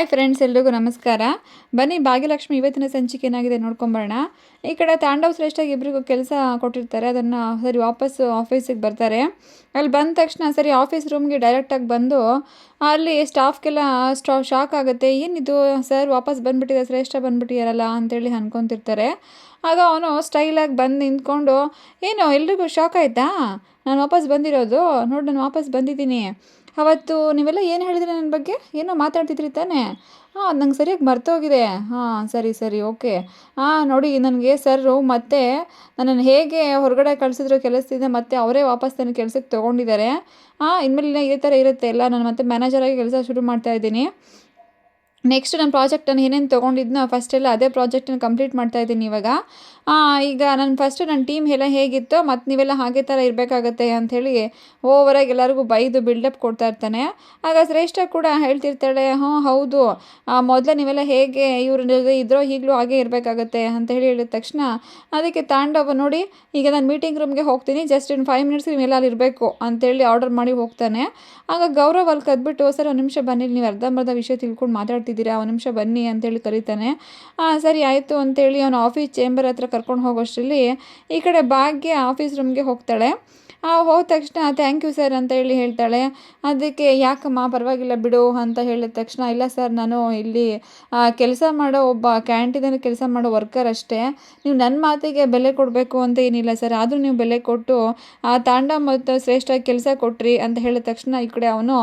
Hi friends, ಎಲ್ರಿಗೂ ನಮಸ್ಕಾರ. ಬನ್ನಿ, ಭಾಗ್ಯಲಕ್ಷ್ಮಿ ಇವತ್ತಿನ ಸಂಚಿಕೆ ಏನಾಗಿದೆ ನೋಡ್ಕೊಂಬರೋಣ. ಈ ಕಡೆ ತಾಂಡವ್ ಶ್ರೇಷ್ಠಗೆ ಇಬ್ಬರಿಗೂ ಕೆಲಸ ಕೊಟ್ಟಿರ್ತಾರೆ. ಅದನ್ನು ಸರಿ ವಾಪಸ್ಸು ಆಫೀಸಿಗೆ ಬರ್ತಾರೆ. ಅಲ್ಲಿ ಬಂದ ತಕ್ಷಣ ಸರಿ ಆಫೀಸ್ ರೂಮ್ಗೆ ಡೈರೆಕ್ಟಾಗಿ ಬಂದು ಅಲ್ಲಿ ಸ್ಟಾಫ್ಗೆಲ್ಲ ಸ್ಟಾ ಶಾಕ್ ಆಗುತ್ತೆ. ಏನಿದು ಸರ್, ವಾಪಸ್ ಬಂದುಬಿಟ್ಟಿದೆ, ಶ್ರೇಷ್ಠ ಬಂದುಬಿಟ್ಟಿದಾರಲ್ಲ ಅಂತೇಳಿ ಅನ್ಕೊತಿರ್ತಾರೆ. ಆಗ ಅವನು ಸ್ಟೈಲಾಗಿ ಬಂದು ನಿಂತ್ಕೊಂಡು, ಏನು, ಎಲ್ರಿಗೂ ಶಾಕ್ ಆಯಿತಾ? ನಾನು ವಾಪಸ್ ಬಂದಿರೋದು. ನೋಡಿ, ನಾನು ವಾಪಸ್ ಬಂದಿದ್ದೀನಿ. ಅವತ್ತು ನೀವೆಲ್ಲ ಏನು ಹೇಳಿದ್ರಿ ನನ್ನ ಬಗ್ಗೆ? ಏನೋ ಮಾತಾಡ್ತಿದ್ರಿ ತಾನೇ. ಹಾಂ ನಂಗೆ ಸರಿಯಾಗಿ ಮರ್ತೋಗಿದೆ. ಹಾಂ, ಸರಿ ಸರಿ, ಓಕೆ. ಹಾಂ ನೋಡಿ, ನನಗೆ ಸರ್ರು ಮತ್ತೆ ನನ್ನನ್ನು ಹೇಗೆ ಹೊರಗಡೆ ಕಳಿಸಿದ್ರು ಕೆಲಸದಿಂದ ಮತ್ತೆ ಅವರೇ ವಾಪಸ್ ನನ್ನ ಕೆಲಸಕ್ಕೆ ತೊಗೊಂಡಿದ್ದಾರೆ. ಹಾಂ ಇನ್ಮೇಲೆ ಇದೇ ಥರ ಇರುತ್ತೆ. ಎಲ್ಲ, ನಾನು ಮತ್ತೆ ಮ್ಯಾನೇಜರಾಗಿ ಕೆಲಸ ಶುರು ಮಾಡ್ತಾ ಇದ್ದೀನಿ. ನೆಕ್ಸ್ಟ್ ನನ್ನ ಪ್ರಾಜೆಕ್ಟನ್ನು ಏನೇನು ತೊಗೊಂಡಿದ್ನೋ ಫಸ್ಟೆಲ್ಲ ಅದೇ ಪ್ರಾಜೆಕ್ಟನ್ನು ಕಂಪ್ಲೀಟ್ ಮಾಡ್ತಾ ಇದ್ದೀನಿ ಇವಾಗ. ಈಗ ನಾನು ಫಸ್ಟು ನನ್ನ ಟೀಮ್ ಎಲ್ಲ ಹೇಗಿತ್ತೋ ಮತ್ತು ನೀವೆಲ್ಲ ಹಾಗೆ ಥರ ಇರಬೇಕಾಗತ್ತೆ ಅಂಥೇಳಿ ಓವರಾಗಿ ಎಲ್ಲರಿಗೂ ಬೈದು ಬಿಲ್ಡಪ್ ಕೊಡ್ತಾ ಇರ್ತಾನೆ. ಆಗ ಶ್ರೇಷ್ಠ ಕೂಡ ಹೇಳ್ತಿರ್ತಾಳೆ ಹ್ಞೂ ಹೌದು. ಮೊದಲೇ ನೀವೆಲ್ಲ ಹೇಗೆ ಇವ್ರ ಜೊತೆ ಇದ್ರೋ ಈಗಲೂ ಹಾಗೆ ಇರಬೇಕಾಗತ್ತೆ ಅಂತ ಹೇಳಿ ಹೇಳಿದ ತಕ್ಷಣ ಅದಕ್ಕೆ ತಾಂಡವ ನೋಡಿ, ಈಗ ನಾನು ಮೀಟಿಂಗ್ ರೂಮ್ಗೆ ಹೋಗ್ತೀನಿ ಜಸ್ಟ್ ಇನ್ ಫೈವ್ ಮಿನಿಟ್ಸ್ ನೀವೆಲ್ಲ ಅಲ್ಲಿ ಇರಬೇಕು ಅಂತೇಳಿ ಆರ್ಡರ್ ಮಾಡಿ ಹೋಗ್ತಾನೆ. ಆಗ ಗೌರವ್ ಅಲ್ಲಿ ಕದ್ಬಿಟ್ಟು, ಸರ್, ಒಂದು ನಿಮಿಷ ಬನ್ನಿ, ನೀವು ಅರ್ಧಂಬರ್ಧ ವಿಷಯ ತಿಳ್ಕೊಂಡು ಮಾತಾಡ್ತಿದ್ದೀರಾ, ಒಂದು ನಿಮಿಷ ಬನ್ನಿ ಅಂತೇಳಿ ಕರೀತಾನೆ. ಸರಿ, ಆಯಿತು ಅಂತೇಳಿ ಅವನು ಆಫೀಸ್ ಚೇಂಬರ್ ಹತ್ರ ಕರ್ಕೊಂಡು ಹೋಗೋಷ್ಟರಲ್ಲಿ ಈ ಕಡೆ ಭಾಗ್ಯ ಆಫೀಸ್ ರೂಮ್ಗೆ ಹೋಗ್ತಾಳೆ. ಹೋದ ತಕ್ಷಣ ಥ್ಯಾಂಕ್ ಯು ಸರ್ ಅಂತ ಹೇಳಿ ಹೇಳ್ತಾಳೆ. ಅದಕ್ಕೆ ಯಾಕಮ್ಮ ಪರವಾಗಿಲ್ಲ ಬಿಡು ಅಂತ ಹೇಳಿದ ತಕ್ಷಣ, ಇಲ್ಲ ಸರ್ ನಾನು ಇಲ್ಲಿ ಕೆಲಸ ಮಾಡೋ ಒಬ್ಬ ಕ್ಯಾಂಟೀನಲ್ಲಿ ಕೆಲಸ ಮಾಡೋ ವರ್ಕರ್ ಅಷ್ಟೇ. ನೀವು ನನ್ನ ಮಾತಿಗೆ ಬೆಲೆ ಕೊಡಬೇಕು ಅಂತ ಏನಿಲ್ಲ ಸರ್ ಆದರೂ ನೀವು ಬೆಲೆ ಕೊಟ್ಟು, ಆ ತಾಂಡ ಮತ್ತು ಶ್ರೇಷ್ಠ ಕೆಲಸ ಕೊಟ್ರಿ ಅಂತ ಹೇಳಿದ ತಕ್ಷಣ ಈ ಕಡೆ ಅವನು,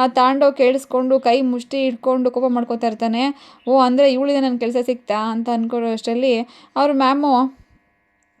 ಆ ತಾಂಡೋ ಕೇಳಿಸ್ಕೊಂಡು ಕೈ ಮುಷ್ಟಿ ಇಟ್ಕೊಂಡು ಕೋಪ ಮಾಡ್ಕೋತಾ ಇರ್ತಾನೆ. ಓ, ಅಂದರೆ ಇವಳಿಗೆ ನನ್ನ ಕೆಲಸ ಸಿಕ್ತಾ ಅಂತ ಅಂದ್ಕೊಳ್ಳೋ ಅಷ್ಟರಲ್ಲಿ ಅವ್ರ ಮ್ಯಾಮು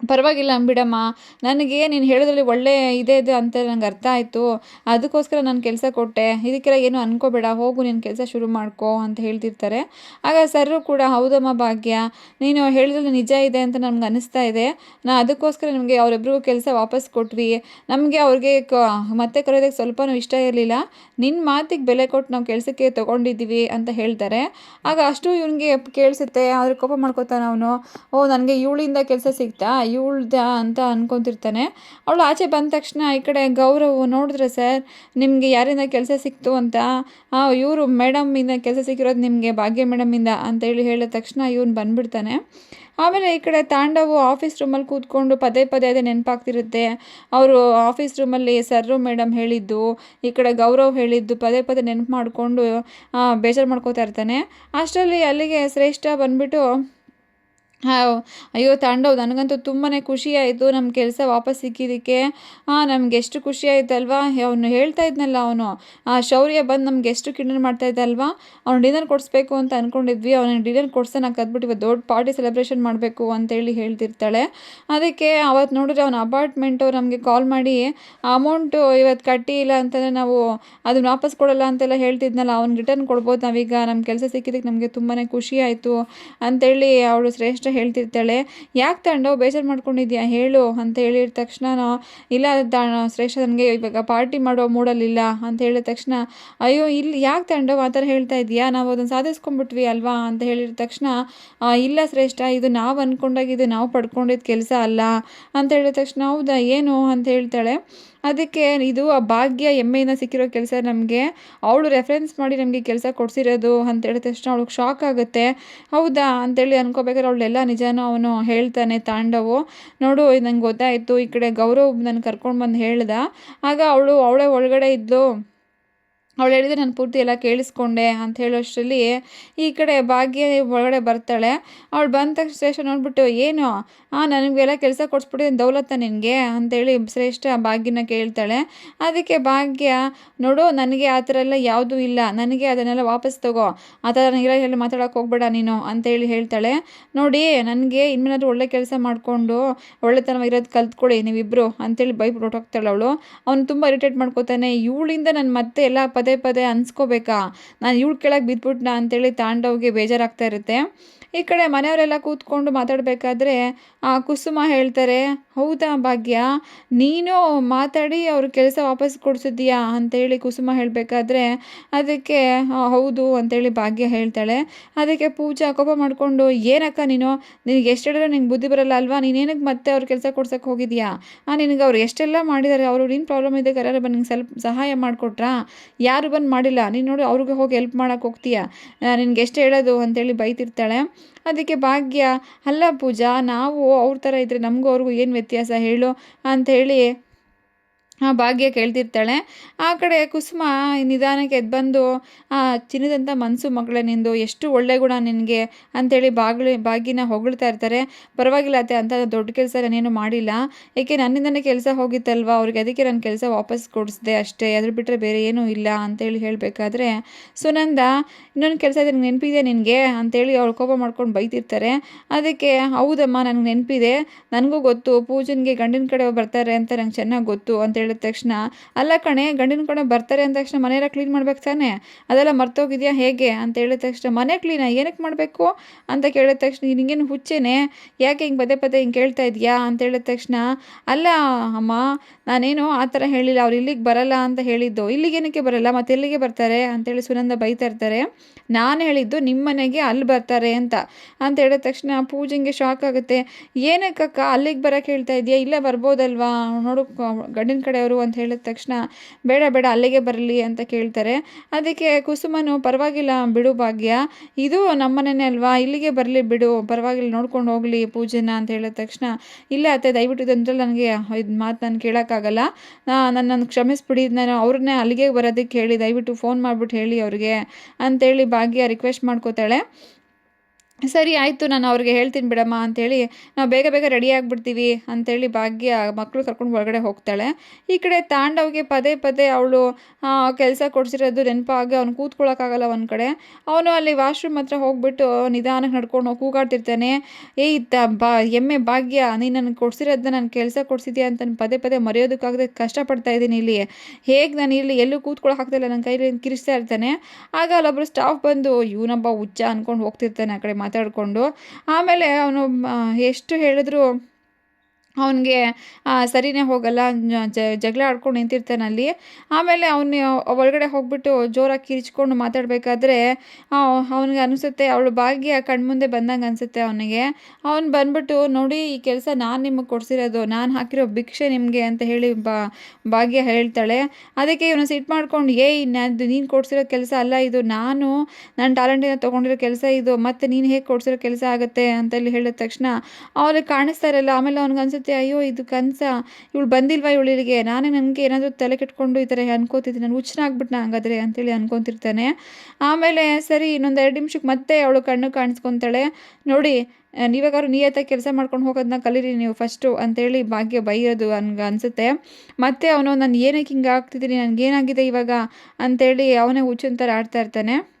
ಪರವಾಗಿಲ್ಲ ಬಿಡಮ್ಮ. ನನಗೆ ನೀನು ಹೇಳೋದ್ರಲ್ಲಿ ಒಳ್ಳೆ ಇದೆ ಇದು ಅಂತ ನನಗೆ ಅರ್ಥ ಆಯಿತು. ಅದಕ್ಕೋಸ್ಕರ ನಾನು ಕೆಲಸ ಕೊಟ್ಟೆ. ಇದಕ್ಕೆಲ್ಲ ಏನು ಅನ್ಕೋಬೇಡ. ಹೋಗು, ನೀನು ಕೆಲಸ ಶುರು ಮಾಡ್ಕೋ ಅಂತ ಹೇಳ್ತಿರ್ತಾರೆ. ಆಗ ಸರ್ರು ಕೂಡ, ಹೌದಮ್ಮ ಭಾಗ್ಯ. ನೀನು ಹೇಳಿದ್ರಲ್ಲಿ ನಿಜ ಇದೆ ಅಂತ ನಮ್ಗೆ ಅನಿಸ್ತಾ ಇದೆ. ನಾ ಅದಕ್ಕೋಸ್ಕರ ನಿಮಗೆ ಅವರಿಬ್ರಿಗೂ ಕೆಲಸ ವಾಪಸ್ ಕೊಟ್ವಿ. ನಮಗೆ ಅವ್ರಿಗೆ ಕ, ಮತ್ತೆ ಕರೆಯೋದಕ್ಕೆ ಸ್ವಲ್ಪನೂ ಇಷ್ಟ ಇರಲಿಲ್ಲ. ನಿನ್ನ ಮಾತಿಗೆ ಬೆಲೆ ಕೊಟ್ಟು ನಾವು ಕೆಲಸಕ್ಕೆ ತೊಗೊಂಡಿದ್ದೀವಿ ಅಂತ ಹೇಳ್ತಾರೆ. ಆಗ ಅಷ್ಟು ಇವನಿಗೆ ಕೇಳಿಸುತ್ತೆ. ಆದರೆ ಕೋಪ ಮಾಡ್ಕೋತಾನೆ ಅವನು. ಓ, ನನಗೆ ಇವಳಿಂದ ಕೆಲಸ ಸಿಗ್ತಾ? ಇವಳ್ದ ಅಂತ ಅನ್ಕೊತಿರ್ತಾನೆ. ಅವಳು ಆಚೆ ಬಂದ ತಕ್ಷಣ ಈ ಕಡೆ ಗೌರವ್ ನೋಡಿದ್ರೆ ಸರ್, ನಿಮಗೆ ಯಾರಿಂದ ಕೆಲಸ ಸಿಕ್ತು ಅಂತ? ಇವರು ಮೇಡಮ್ಮಿಂದ ಕೆಲಸ ಸಿಕ್ಕಿರೋದು ನಿಮಗೆ ಭಾಗ್ಯ ಮೇಡಮಿಂದ ಅಂತೇಳಿ ಹೇಳಿದ ತಕ್ಷಣ ಇವನು ಬಂದ್ಬಿಡ್ತಾನೆ. ಆಮೇಲೆ ಈ ಕಡೆ ತಾಂಡವು ಆಫೀಸ್ ರೂಮಲ್ಲಿ ಕೂತ್ಕೊಂಡು ಪದೇ ಪದೇ ಅದೇ ನೆನಪಾಗ್ತಿರುತ್ತೆ. ಅವರು ಆಫೀಸ್ ರೂಮಲ್ಲಿ ಸರ್ರು ಮೇಡಮ್ ಹೇಳಿದ್ದು, ಈ ಕಡೆ ಗೌರವ್ ಹೇಳಿದ್ದು ಪದೇ ಪದೇ ನೆನಪು ಮಾಡಿಕೊಂಡು ಬೇಜಾರು ಮಾಡ್ಕೋತಾ ಇರ್ತಾನೆ. ಅಷ್ಟರಲ್ಲಿ ಅಲ್ಲಿಗೆ ಶ್ರೇಷ್ಠ ಬಂದ್ಬಿಟ್ಟು ಹಾಂ, ಅಯ್ಯೋ, ತಾಂಡವ್, ನನಗಂತೂ ತುಂಬಾ ಖುಷಿ ಆಯಿತು ನಮ್ಮ ಕೆಲಸ ವಾಪಸ್ ಸಿಕ್ಕಿದ್ದಕ್ಕೆ. ಹಾಂ ನಮ್ಗೆ ಎಷ್ಟು ಖುಷಿ ಆಯ್ತಲ್ವಾ ಅವನು ಹೇಳ್ತಾ ಇದ್ನಲ್ಲ ಅವನು. ಆ, ಶೌರ್ಯ ಬಂದು ನಮ್ಗೆ ಎಷ್ಟು ಕಿಂಡಲ್ ಮಾಡ್ತಾ ಇದ್ದಲ್ವಾ? ಅವ್ನು ಡಿನ್ನರ್ ಕೊಡಿಸ್ಬೇಕು ಅಂತ ಅಂದ್ಕೊಂಡಿದ್ವಿ ಅವನಿಗೆ ಡಿನ್ನರ್ ಕೊಡ್ಸೋಣ ಕದ್ಬಿಟ್ಟು ಇವತ್ತು ದೊಡ್ಡ ಪಾರ್ಟಿ ಸೆಲೆಬ್ರೇಷನ್ ಮಾಡಬೇಕು ಅಂತೇಳಿ ಹೇಳ್ತಿರ್ತಾಳೆ. ಅದಕ್ಕೆ ಅವತ್ತು ನೋಡಿದ್ರೆ ಅವನ ಅಪಾರ್ಟ್ಮೆಂಟು ನಮಗೆ ಕಾಲ್ ಮಾಡಿ ಅಮೌಂಟು ಇವತ್ತು ಕಟ್ಟಿ ಇಲ್ಲ ಅಂತಂದರೆ ನಾವು ಅದನ್ನ ವಾಪಸ್ ಕೊಡಲ್ಲ ಅಂತೆಲ್ಲ ಹೇಳ್ತಿದ್ನಲ್ಲ. ಅವ್ನಿಗೆ ರಿಟರ್ನ್ ಕೊಡ್ಬೋದು ನಾವೀಗ. ನಮ್ಮ ಕೆಲಸ ಸಿಕ್ಕಿದ್ದಕ್ಕೆ ನಮಗೆ ತುಂಬಾ ಖುಷಿ ಆಯಿತು ಅಂತೇಳಿ ಅವಳು ಶ್ರೇಷ್ಠ ಹೇಳ್ತಿರ್ತಾಳೆ. ಯಾಕೆ ತಾಂಡವ್ ಬೇಜಾರು ಮಾಡ್ಕೊಂಡಿದ್ಯಾ? ಹೇಳು ಅಂತ ಹೇಳಿದ ತಕ್ಷಣ ಇಲ್ಲ ತಾ ಶ್ರೇಷ್ಠ ನನಗೆ ಇವಾಗ ಪಾರ್ಟಿ ಮಾಡೋ ಮೂಡಲ್ಲಿಲ್ಲ ಅಂತ ಹೇಳಿದ ತಕ್ಷಣ, ಅಯ್ಯೋ ಇಲ್ಲಿ ಯಾಕೆ ತಾಂಡವ್ ಆ ಥರ ಹೇಳ್ತಾ ಇದೆಯಾ? ನಾವು ಅದನ್ನು ಸಾಧಿಸ್ಕೊಂಡ್ಬಿಟ್ವಿ ಅಲ್ವಾ? ಅಂತ ಹೇಳಿದ ತಕ್ಷಣ ಇಲ್ಲ ಶ್ರೇಷ್ಠ, ಇದು ನಾವು ಅಂದ್ಕೊಂಡಾಗ ಇದು ನಾವು ಪಡ್ಕೊಂಡಿದ್ದ ಕೆಲಸ ಅಲ್ಲ ಅಂತ ಹೇಳಿದ ತಕ್ಷಣ, ಹೌದಾ, ಏನು? ಅಂತ ಹೇಳ್ತಾಳೆ. ಅದಕ್ಕೆ ಇದು ಆ ಭಾಗ್ಯ ಹೆಮ್ಮೆಯಿಂದ ಸಿಕ್ಕಿರೋ ಕೆಲಸ ನಮಗೆ. ಅವಳು ರೆಫರೆನ್ಸ್ ಮಾಡಿ ನಮಗೆ ಕೆಲಸ ಕೊಡಿಸಿರೋದು ಅಂತ ಹೇಳಿದ ತಕ್ಷಣ ಅವಳಿಗೆ ಶಾಕ್ ಆಗುತ್ತೆ. ಹೌದಾ? ಅಂತೇಳಿ ಅನ್ಕೋಬೇಕಾದ್ರೆ ಅವಳೆಲ್ಲ ನಿಜಾನೂ ಅವನು ಹೇಳ್ತಾನೆ ತಾಂಡವು. ನೋಡು, ನಂಗೆ ಗೊತ್ತಾಯಿತು. ಈ ಕಡೆ ಗೌರವ್ ನನ್ನ ಕರ್ಕೊಂಡು ಬಂದು ಹೇಳ್ದ. ಆಗ ಅವಳು ಅವಳೇ ಒಳಗಡೆ ಇದ್ಲು. ಅವಳು ಹೇಳಿದ್ರೆ ನಾನು ಪೂರ್ತಿ ಎಲ್ಲ ಕೇಳಿಸ್ಕೊಂಡೆ ಅಂತ ಹೇಳೋಷ್ಟರಲ್ಲಿ ಈ ಕಡೆ ಭಾಗ್ಯ ಒಳಗಡೆ ಬರ್ತಾಳೆ. ಅವಳು ಬಂದ ತಕ್ಷಣ ಶ್ರೇಷ್ಠ ನೋಡ್ಬಿಟ್ಟು, ಏನು? ಹಾಂ ನನಗೆಲ್ಲ ಕೆಲಸ ಕೊಡಿಸ್ಬಿಟ್ಟಿದ್ದೀನಿ ದೌಲತ್ತ ನಿನಗೆ ಅಂತೇಳಿ ಶ್ರೇಷ್ಠ ಭಾಗ್ಯನ ಕೇಳ್ತಾಳೆ. ಅದಕ್ಕೆ ಭಾಗ್ಯ, ನೋಡು, ನನಗೆ ಆ ಥರ ಎಲ್ಲ ಯಾವುದೂ ಇಲ್ಲ. ನನಗೆ ಅದನ್ನೆಲ್ಲ ವಾಪಸ್ ತಗೋ. ಆ ಥರ ನನಗೆಲ್ಲ ಹೇಳಿ ಮಾತಾಡೋಕೆ ಹೋಗ್ಬೇಡ ನೀನು ಅಂತೇಳಿ ಹೇಳ್ತಾಳೆ. ನೋಡಿ, ನನಗೆ ಇನ್ಮೇಲಾದ್ರೂ ಒಳ್ಳೆ ಕೆಲಸ ಮಾಡಿಕೊಂಡು ಒಳ್ಳೆತನವಾಗಿರೋದು ಕಲ್ತ್ಕೊಳ್ಳಿ ನೀವಿಬ್ಬರು ಅಂತೇಳಿ ಬೈಬಿಟ್ಟು ಹೊಟ್ಟೋಗ್ತಾಳೆ ಅವಳು. ಅವನು ತುಂಬ ಇರಿಟೇಟ್ ಮಾಡ್ಕೋತಾನೆ. ಇವಳಿಂದ ನಾನು ಮತ್ತೆ ಎಲ್ಲ ಪದೇ ಪದೇ ಪದೇ ಅನ್ಸ್ಕೋಬೇಕಾ? ನಾನು ಇವಳು ಕೆಳಗೆ ಬಿದ್ಬಿಟ್ನಾ ಅಂತೇಳಿ ತಾಂಡವ್ಗೆ ಬೇಜಾರಾಗ್ತಾ ಇರುತ್ತೆ. ಈ ಕಡೆ ಮನೆಯವರೆಲ್ಲ ಕೂತ್ಕೊಂಡು ಮಾತಾಡಬೇಕಾದ್ರೆ ಕುಸುಮ ಹೇಳ್ತಾರೆ ಹೌದಾ ಭಾಗ್ಯ ನೀನು ಮಾತಾಡಿ ಅವ್ರ ಕೆಲಸ ವಾಪಸ್ ಕೊಡಿಸಿದ್ಯಾ ಅಂತೇಳಿ ಕುಸುಮ ಹೇಳಬೇಕಾದ್ರೆ ಅದಕ್ಕೆ "ಆ, ಹೌದು ಅಂತೇಳಿ ಭಾಗ್ಯ ಹೇಳ್ತಾಳೆ. ಅದಕ್ಕೆ ಪೂಜಾ ಕೋಪ ಮಾಡಿಕೊಂಡು ಏನಕ್ಕ ನೀನು? ನಿನಗೆ ಎಷ್ಟು ಹೇಳಿದ್ರೆ ನಿಂಗೆ ಬುದ್ಧಿ ಬರಲ್ಲ ಅಲ್ವಾ? ನೀನೇನಕ್ಕೆ ಮತ್ತೆ ಅವ್ರ ಕೆಲಸ ಕೊಡ್ಸಕ್ಕೆ ಹೋಗಿದ್ಯಾ ಆ ನಿನಗೆ ಅವ್ರು ಎಷ್ಟೆಲ್ಲ ಮಾಡಿದ್ದಾರೆ ಅವರು ಏನು ಪ್ರಾಬ್ಲಮ್ ಇದೆ ಕರಾರು ಬಂದು ನಿಂಗೆ ಸ್ವಲ್ಪ ಸಹಾಯ ಮಾಡಿಕೊಟ್ರಾ? ಯಾರು ಬಂದು ಮಾಡಿಲ್ಲ? ನೀನು ನೋಡಿ ಅವ್ರಿಗೆ ಹೋಗಿ ಹೆಲ್ಪ್ ಮಾಡೋಕ್ಕೆ ಹೋಗ್ತೀಯಾ? ನಿನಗೆ ಎಷ್ಟು ಹೇಳೋದು? ಅಂತೇಳಿ ಬೈತಿರ್ತಾಳೆ. ಅದಕ್ಕೆ ಭಾಗ್ಯ ಅಲ್ಲ ಪೂಜಾ ನಾವು ಅವ್ರ ಥರ ಇದ್ದರೆ ನಮಗೂ ಅವ್ರಿಗೂ ಏನು ವ್ಯತ್ಯಾಸ ಹೇಳು ಆ ಭಾಗ್ಯ ಕೇಳ್ತಿರ್ತಾಳೆ. ಆ ಕಡೆ ಕುಸುಮ ನಿಧಾನಕ್ಕೆ ಎದ್ದು ಬಂದು ಚಿನ್ನದಂಥ ಮನಸ್ಸು ಮಗಳೇ ನಿಂದು, ಎಷ್ಟು ಒಳ್ಳೆ ಗುಣ ನಿನಗೆ ಅಂಥೇಳಿ ಬಾಗಿಲು ಭಾಗ್ಯನ ಹೊಗಳ್ತಾ ಇರ್ತಾರೆ. ಪರವಾಗಿಲ್ಲ ಅತ್ತೆ ಅಂತ ದೊಡ್ಡ ಕೆಲಸ ನಾನೇನು ಮಾಡಿಲ್ಲ. ಏಕೆ, ನನ್ನಿಂದನೇ ಕೆಲಸ ಹೋಗಿತ್ತಲ್ವ? ಅವ್ರಿಗೆ ಅದಕ್ಕೆ ನನ್ನ ಕೆಲಸ ವಾಪಸ್ ಕೊಡಿಸ್ದೆ ಅಷ್ಟೇ, ಅದ್ರ ಬಿಟ್ಟರೆ ಬೇರೆ ಏನೂ ಇಲ್ಲ ಅಂತೇಳಿ ಹೇಳಬೇಕಾದ್ರೆ, ಸುನಂದ, ಇನ್ನೊಂದು ಕೆಲಸ ಇದೆ, ನಿಂಗೆ ನೆನಪಿದೆ ನಿನಗೆ? ಅಂತೇಳಿ ಅವ್ರು ಕೋಪ ಮಾಡ್ಕೊಂಡು ಬೈತಿರ್ತಾರೆ. ಅದಕ್ಕೆ, ಹೌದಮ್ಮ, ನನಗೆ ನೆನಪಿದೆ. ನನಗೂ ಗೊತ್ತು, ಪೂಜನ್ಗೆ ಗಂಡಿನ ಕಡೆ ಬರ್ತಾರೆ ಅಂತ ನಂಗೆ ಚೆನ್ನಾಗಿ ಗೊತ್ತು ಅಂತ ಹೇಳಿದ ತಕ್ಷಣ, ಅಲ್ಲ ಕಣೆ, ಗಂಡಿನ ಕಡೆ ಬರ್ತಾರೆ ಅಂದ ತಕ್ಷಣ ಮನೆಯೆಲ್ಲ ಕ್ಲೀನ್ ಮಾಡ್ಬೇಕು ತಾನೆ? ಅದೆಲ್ಲ ಮರ್ತೋಗಿದ್ಯಾ ಹೇಗೆ? ಅಂತ ಹೇಳಿದ ತಕ್ಷಣ, ಮನೆ ಕ್ಲೀನ ಏನಕ್ಕೆ ಮಾಡಬೇಕು? ಅಂತ ಕೇಳಿದ ತಕ್ಷಣ ನಿನಗೇನು ಹುಚ್ಚೇನೆ? ಯಾಕೆ ಹಿಂಗೆ ಪದೇ ಪದೇ ಹಿಂಗೆ ಕೇಳ್ತಾ ಇದೆಯಾ? ಅಂತ ಹೇಳಿದ ತಕ್ಷಣ, ಅಲ್ಲ ಅಮ್ಮ, ನಾನೇನು ಆ ಥರ ಹೇಳಿಲ್ಲ. ಅವ್ರು ಇಲ್ಲಿಗೆ ಬರಲ್ಲ ಅಂತ ಹೇಳಿದ್ದು. ಇಲ್ಲಿಗೇನಕ್ಕೆ ಬರಲ್ಲ? ಮತ್ತೆ ಎಲ್ಲಿಗೆ ಬರ್ತಾರೆ? ಅಂತೇಳಿ ಸುನಂದ ಬೈತಾ ಇರ್ತಾರೆ. ನಾನು ಹೇಳಿದ್ದು ನಿಮ್ಮ ಮನೆಗೆ ಅಲ್ಲಿ ಬರ್ತಾರೆ ಅಂತ. ಅಂತ ಹೇಳಿದ ತಕ್ಷಣ ಪೂಜೆಗೆ ಶಾಕ್ ಆಗುತ್ತೆ. ಏನಕ್ಕಕ್ಕ, ಅಲ್ಲಿಗೆ ಬರೋಕ್ಕೆ ಹೇಳ್ತಾ ಇದೆಯಾ? ಇಲ್ಲ ಬರ್ಬೋದಲ್ವಾ? ನೋಡು, ಗಂಡಿನ ಕಡೆಯವರು ಅಂತ ಹೇಳಿದ ತಕ್ಷಣ, ಬೇಡ ಬೇಡ, ಅಲ್ಲಿಗೆ ಬರಲಿ ಅಂತ ಕೇಳ್ತಾರೆ. ಅದಕ್ಕೆ ಕುಸುಮನು, ಪರವಾಗಿಲ್ಲ ಬಿಡು ಭಾಗ್ಯ, ಇದು ನಮ್ಮನೇ ಅಲ್ವಾ? ಇಲ್ಲಿಗೆ ಬರಲಿ ಬಿಡು, ಪರವಾಗಿಲ್ಲ, ನೋಡ್ಕೊಂಡು ಹೋಗಲಿ ಪೂಜೆನ ಅಂತ ಹೇಳಿದ ತಕ್ಷಣ, ಇಲ್ಲ ಅತ್ತೆ, ದಯವಿಟ್ಟು ಇದಂದ್ರಲ್ಲಿ ನನಗೆ, ಇದು ಮಾತು ನಾನು ಕೇಳೋಕ್ಕಾಗಲ್ಲ. ನನ್ನನ್ನು ಕ್ಷಮಿಸ್ಬಿಡಿ, ನಾನು ಅವ್ರನ್ನೇ ಅಲ್ಲಿಗೆ ಬರೋದಕ್ಕೆ ಹೇಳಿ, ದಯವಿಟ್ಟು ಫೋನ್ ಮಾಡಿಬಿಟ್ಟು ಹೇಳಿ ಅವ್ರಿಗೆ ಅಂತೇಳಿ ಭಾಗ್ಯ ರಿಕ್ವೆಸ್ಟ್ ಮಾಡ್ಕೋತಾಳೆ. ಸರಿ, ಆಯಿತು, ನಾನು ಅವ್ರಿಗೆ ಹೇಳ್ತೀನಿ ಬಿಡಮ್ಮ ಅಂಥೇಳಿ ನಾವು ಬೇಗ ಬೇಗ ರೆಡಿ ಆಗಿಬಿಡ್ತೀವಿ ಅಂಥೇಳಿ ಭಾಗ್ಯ ಮಕ್ಕಳು ಕರ್ಕೊಂಡು ಒಳಗಡೆ ಹೋಗ್ತಾಳೆ. ಈ ಕಡೆ ತಾಂಡವ್ಗೆ ಪದೇ ಪದೇ ಅವಳು ಕೆಲಸ ಕೊಡಿಸಿರೋದು ನೆನಪಾಗಿ ಅವ್ನು ಕೂತ್ಕೊಳ್ಳೋಕ್ಕಾಗಲ್ಲ ಒಂದು ಕಡೆ. ಅವನು ಅಲ್ಲಿ ವಾಶ್ರೂಮ್ ಹತ್ರ ಹೋಗ್ಬಿಟ್ಟು ನಿಧಾನಕ್ಕೆ ನಡ್ಕೊಂಡು ಹೋಗಿ ಕೂಗಾಡ್ತಿರ್ತಾನೆ. ಏ ಇತ್ತ ಬಾ, ಎಮ್ಮೆ ಭಾಗ್ಯ, ನೀನು ನನಗೆ ಕೊಡಿಸಿರೋದನ್ನ ನಾನು ಕೆಲಸ ಕೊಡಿಸಿದ್ಯಾ ಅಂತ ಪದೇ ಪದೇ ಮರೆಯೋದಕ್ಕಾಗದೆ ಕಷ್ಟಪಡ್ತಾ ಇದ್ದೀನಿ ಇಲ್ಲಿ. ಹೇಗೆ ನಾನು ಇಲ್ಲಿ ಎಲ್ಲೂ ಕೂತ್ಕೊಳ್ಳೋಕೆ ಆಗ್ತಾಯಿಲ್ಲ ನನ್ನ ಕೈಲಿ ಕಿರಿಸ್ತಾ ಇರ್ತಾನೆ. ಆಗ ಅಲ್ಲೊಬ್ಬರು ಸ್ಟಾಫ್ ಬಂದು, ಇವನೊಬ್ಬ ಹುಚ್ಚ ಅಂದ್ಕೊಂಡು ಹೋಗ್ತಿರ್ತಾನೆ ಆ ಕಡೆ ಮಾತಾಡಿಕೊಂಡು ಆಮೇಲೆ ಅವನು ಎಷ್ಟು ಹೇಳಿದ್ರು ಅವನಿಗೆ ಸರಿನೇ ಹೋಗಲ್ಲ ಜಗಳ ಆಡ್ಕೊಂಡು ನಿಂತಿರ್ತಾನೆ ಅಲ್ಲಿ. ಆಮೇಲೆ ಅವನು ಒಳಗಡೆ ಹೋಗ್ಬಿಟ್ಟು ಜೋರಾಗಿ ಕಿರಿಚ್ಕೊಂಡು ಮಾತಾಡಬೇಕಾದ್ರೆ ಅವನಿಗೆ ಅನಿಸುತ್ತೆ, ಅವಳು ಭಾಗ್ಯ ಕಣ್ಮುಂದೆ ಬಂದಂಗೆ ಅನಿಸುತ್ತೆ ಅವನಿಗೆ. ಅವನು ಬಂದ್ಬಿಟ್ಟು, ನೋಡಿ, ಈ ಕೆಲಸ ನಾನು ನಿಮಗೆ ಕೊಡಿಸಿರೋದು, ನಾನು ಹಾಕಿರೋ ಭಿಕ್ಷೆ ನಿಮಗೆ ಅಂತ ಹೇಳಿ ಬಾ, ಭಾಗ್ಯ ಹೇಳ್ತಾಳೆ. ಅದಕ್ಕೆ ಇವನು ಸಿಟ್ಟು ಮಾಡ್ಕೊಂಡು, ಏಯ್, ನಾನು ನೀನು ಕೊಡಿಸಿರೋ ಕೆಲಸ ಅಲ್ಲ ಇದು, ನಾನು ನನ್ನ ಟ್ಯಾಲೆಂಟಿನ ತೊಗೊಂಡಿರೋ ಕೆಲಸ ಇದು, ಮತ್ತು ನೀನು ಹೇಗೆ ಕೊಡಿಸಿರೋ ಕೆಲಸ ಆಗುತ್ತೆ? ಅಂತೇಳಿ ಹೇಳಿದ ತಕ್ಷಣ ಅವ್ರಿಗೆ ಕಾಣಿಸ್ತಾ ಇರಲ್ಲ. ಆಮೇಲೆ ಅವ್ನಿಗೆ ಅನ್ಸುತ್ತೆ ಅಯ್ಯೋ, ಇದು ಕನಸ. ಇವಳು ಬಂದಿಲ್ವಾ ಇವಳಿಗೆ? ನಾನೇ ನನಗೆ ಏನಾದರೂ ತಲೆ ಕೆಟ್ಕೊಂಡು ಈ ಥರ ಅನ್ಕೋತಿದ್ದೆ. ನಾನು ಹುಚ್ಚನಾಗ್ಬಿಟ್ನ ಹಂಗಾದ್ರೆ ಅಂತೇಳಿ ಅನ್ಕೊತಿರ್ತಾನೆ. ಆಮೇಲೆ ಸರಿ, ಇನ್ನೊಂದು ಎರಡು ನಿಮಿಷಕ್ಕೆ ಮತ್ತೆ ಅವಳು ಕಣ್ಣು ಕಾಣಿಸ್ಕೊತಾಳೆ. ನೋಡಿ ನೀವಾಗಾದ್ರು ನಿಯತ್ತಾಗಿ ಕೆಲಸ ಮಾಡ್ಕೊಂಡು ಹೋಗೋದನ್ನ ಕಲೀರಿ ನೀವು ಫಸ್ಟು ಅಂತೇಳಿ ಭಾಗ್ಯ ಬೈಯೋದು ಹಂಗೆ ಅನಿಸುತ್ತೆ. ಮತ್ತೆ ಅವನು, ನಾನು ಏನಕ್ಕೆ ಹಿಂಗೆ ಆಗ್ತಿದ್ದೀನಿ? ನನಗೇನಾಗಿದೆ ಇವಾಗ? ಅಂತೇಳಿ ಅವನೇ ಹುಚ್ಚಂತರ ಆಡ್ತಾ ಇರ್ತಾನೆ.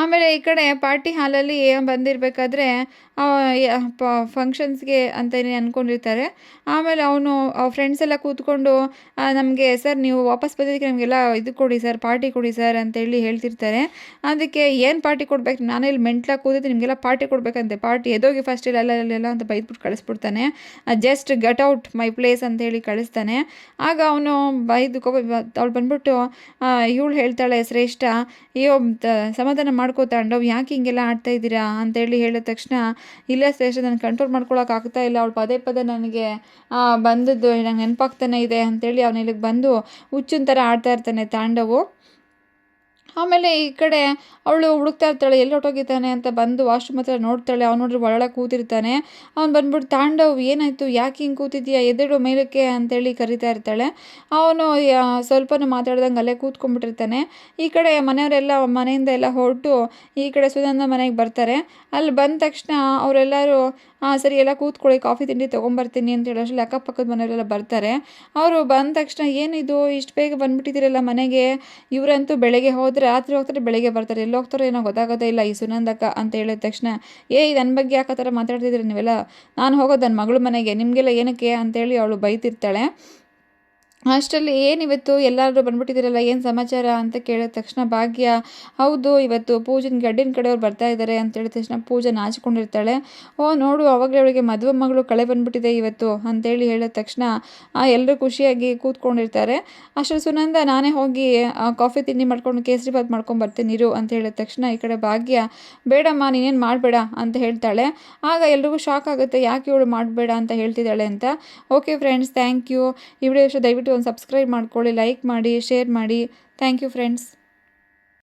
ಆಮೇಲೆ ಈ ಕಡೆ ಪಾರ್ಟಿ ಹಾಲಲ್ಲಿ ಬಂದಿರಬೇಕಾದ್ರೆ ಫಂಕ್ಷನ್ಸ್ಗೆ ಅಂತಲೇ ಅಂದ್ಕೊಂಡಿರ್ತಾರೆ ಆಮೇಲೆ ಅವನು ಫ್ರೆಂಡ್ಸ್ ಎಲ್ಲ ಕೂತ್ಕೊಂಡು ನಮಗೆ ಸರ್ ನೀವು ವಾಪಸ್ ಬಂದಿದ್ದಕ್ಕೆ ನಮಗೆಲ್ಲ ಇದು ಕೊಡಿ ಸರ್ ಪಾರ್ಟಿ ಕೊಡಿ ಸರ್ ಅಂತೇಳಿ ಹೇಳ್ತಿರ್ತಾರೆ. ಅದಕ್ಕೆ ಏನು ಪಾರ್ಟಿ ಕೊಡ್ಬೇಕು? ನಾನೇ ಇಲ್ಲಿ ಮೆಂಟ್ಲಾಗಿ ಕೂತಿದ್ದು, ನಿಮಗೆಲ್ಲ ಪಾರ್ಟಿ ಕೊಡಬೇಕಂತೆ. ಪಾರ್ಟಿ ಎದೋಗಿ ಫಸ್ಟ್ ಇಲ್ಲ ಅಲ್ಲೆಲ್ಲ ಅಂತ ಬೈದ್ಬಿಟ್ಟು ಕಳಿಸ್ಬಿಡ್ತಾನೆ. Just get out my place ಅಂತೇಳಿ ಕಳಿಸ್ತಾನೆ. ಆಗ ಅವನು ಬೈದು ಕೋಪ ಅವಳು ಬಂದ್ಬಿಟ್ಟು ಇವಳು ಹೇಳ್ತಾಳೆ ಶ್ರೇಷ್ಠ, ಅಯ್ಯೋ ಸಮಾಧಾನ ಮಾಡ್ಕೋ ತಾಂಡವ್ ಯಾಕೆ ಹಿಂಗೆಲ್ಲ ಆಡ್ತಾ ಇದ್ದೀರಾ ಅಂತೇಳಿ ಹೇಳಿದ ತಕ್ಷಣ, ಇಲ್ಲ ಶ್ರೇಷ್ಠ, ನಾನು ಕಂಟ್ರೋಲ್ ಮಾಡ್ಕೊಳಕ್ಕೆ ಆಗ್ತಾ ಇಲ್ಲ. ಅವಳು ಪದೇ ಪದೇ ನನಗೆ ಬಂದದ್ದು ನಂಗೆ ನೆನಪಾಗ್ತಾನೆ ಇದೆ ಅಂತೇಳಿ ಅವನ ಇಲ್ಲಿಗೆ ಬಂದು ಹುಚ್ಚಿನ ಥರ ಆಡ್ತಾ ಇರ್ತಾನೆ ತಾಂಡವು. ಆಮೇಲೆ ಈ ಕಡೆ ಅವಳು ಹುಡುಕ್ತಾ ಇರ್ತಾಳೆ, ಎಲ್ಲಿ ಹೊಟ್ಟೋಗಿದ್ದಾನೆ ಅಂತ ಬಂದು ವಾಶ್ರೂಮ್ ಹತ್ರ ನೋಡ್ತಾಳೆ. ಅವ್ನು ನೋಡಿದ್ರೆ ಒಳಗೆ ಕೂತಿರ್ತಾನೆ. ಅವ್ನು ಬಂದ್ಬಿಟ್ಟು, ತಾಂಡವ್, ಏನಾಯಿತು? ಯಾಕೆ ಹಿಂಗೆ ಕೂತಿದ್ಯಾ? ಎದುರು ಮೇಲಕ್ಕೆ ಅಂತೇಳಿ ಕರಿತಾ ಇರ್ತಾಳೆ. ಅವನು ಸ್ವಲ್ಪನೂ ಮಾತಾಡ್ದಂಗೆ ಅಲ್ಲೇ ಕೂತ್ಕೊಂಡ್ಬಿಟ್ಟಿರ್ತಾನೆ. ಈ ಕಡೆ ಮನೆಯವರೆಲ್ಲ ಮನೆಯಿಂದ ಎಲ್ಲ ಹೊರಟು ಈ ಕಡೆ ಸುಧಂದ ಮನೆಗೆ ಬರ್ತಾರೆ. ಅಲ್ಲಿ ಬಂದ ತಕ್ಷಣ ಅವರೆಲ್ಲರೂ ಹಾಂ, ಸರಿ, ಎಲ್ಲ ಕೂತ್ಕೊಳ್ಳಿ, ಕಾಫಿ ತಿಂಡಿ ತೊಗೊಂಬರ್ತೀನಿ ಅಂತ ಹೇಳೋಷ್ಟು ಅಕ್ಕಪಕ್ಕದ ಮನೆಯವರೆಲ್ಲ ಬರ್ತಾರೆ. ಅವರು ಬಂದ ತಕ್ಷಣ ಏನಿದು ಇಷ್ಟು ಬೇಗ ಬಂದುಬಿಟ್ಟಿದ್ದೀರಲ್ಲ ಮನೆಗೆ? ಇವರಂತೂ ಬೆಳಗ್ಗೆ ಹೋದರೆ, ರಾತ್ರಿ ಹೋಗ್ತಾರೆ, ಬೆಳಗ್ಗೆ ಬರ್ತಾರೆ. ಎಲ್ಲಿ ಹೋಗ್ತಾರೋ ಏನೋ ಗೊತ್ತಾಗೋದೇ ಇಲ್ಲ ಈ ಸುನಂದಕ್ಕ ಅಂತ ಹೇಳಿದ ತಕ್ಷಣ ಏಯ್ ನನ್ನ ಬಗ್ಗೆ ಯಾಕೆ ಆ ಥರ ಮಾತಾಡ್ತಿದ್ದೀರಿ ನೀವೆಲ್ಲ? ನಾನು ಹೋಗೋದು ನನ್ನ ಮಗಳ ಮನೆಗೆ. ನಿಮಗೆಲ್ಲ ಏನಕ್ಕೆ? ಅಂತೇಳಿ ಅವಳು ಬೈತಿರ್ತಾಳೆ. ಅಷ್ಟರಲ್ಲಿ ಏನಿವತ್ತು? ಎಲ್ಲರೂ ಬಂದ್ಬಿಟ್ಟಿದ್ದೀರಲ್ಲ ಏನು ಸಮಾಚಾರ ಅಂತ ಕೇಳಿದ ತಕ್ಷಣ ಭಾಗ್ಯ, ಹೌದು, ಇವತ್ತು ಪೂಜನ್ ಗಡ್ಡಿನ ಕಡೆಯವ್ರು ಬರ್ತಾ ಇದ್ದಾರೆ ಅಂತ ಹೇಳಿದ ತಕ್ಷಣ ಪೂಜೆ ನಾಚಿಕೊಂಡಿರ್ತಾಳೆ ಓ, ನೋಡು, ಅವಾಗಲೇ ಅವಳಿಗೆ ಮದುವೆ ಮಗಳು ಕಳೆ ಬಂದ್ಬಿಟ್ಟಿದೆ ಇವತ್ತು ಅಂತೇಳಿ ಹೇಳಿದ ತಕ್ಷಣ ಎಲ್ಲರೂ ಖುಷಿಯಾಗಿ ಕೂತ್ಕೊಂಡಿರ್ತಾರೆ. ಅಷ್ಟರಲ್ಲಿ ಸುನಂದ, ನಾನೇ ಹೋಗಿ ಕಾಫಿ ತಿಂಡಿ ಮಾಡ್ಕೊಂಡು ಕೇಸರಿ ಬಾತ್ ಮಾಡ್ಕೊಂಡು ಬರ್ತೀನಿ, ಇರು ಅಂತ ಹೇಳಿದ ತಕ್ಷಣ ಈ ಕಡೆ ಭಾಗ್ಯ, ಬೇಡಮ್ಮ, ನೀನೇನು ಮಾಡಬೇಡ ಅಂತ ಹೇಳ್ತಾಳೆ. ಆಗ ಎಲ್ರಿಗೂ ಶಾಕ್ ಆಗುತ್ತೆ, ಯಾಕೆ ಇವಳು ಮಾಡಬೇಡ ಅಂತ ಹೇಳ್ತಿದ್ದಾಳೆ ಅಂತ. Okay friends, thank you. ಈ ವಿಡಿಯೋ ದಯವಿಟ್ಟು ಒಂದು ಸಬ್ಸ್ಕ್ರೈಬ್ ಮಾಡ್ಕೊಳ್ಳಿ ಲೈಕ್ ಮಾಡಿ ಶೇರ್ ಮಾಡಿ. Thank you friends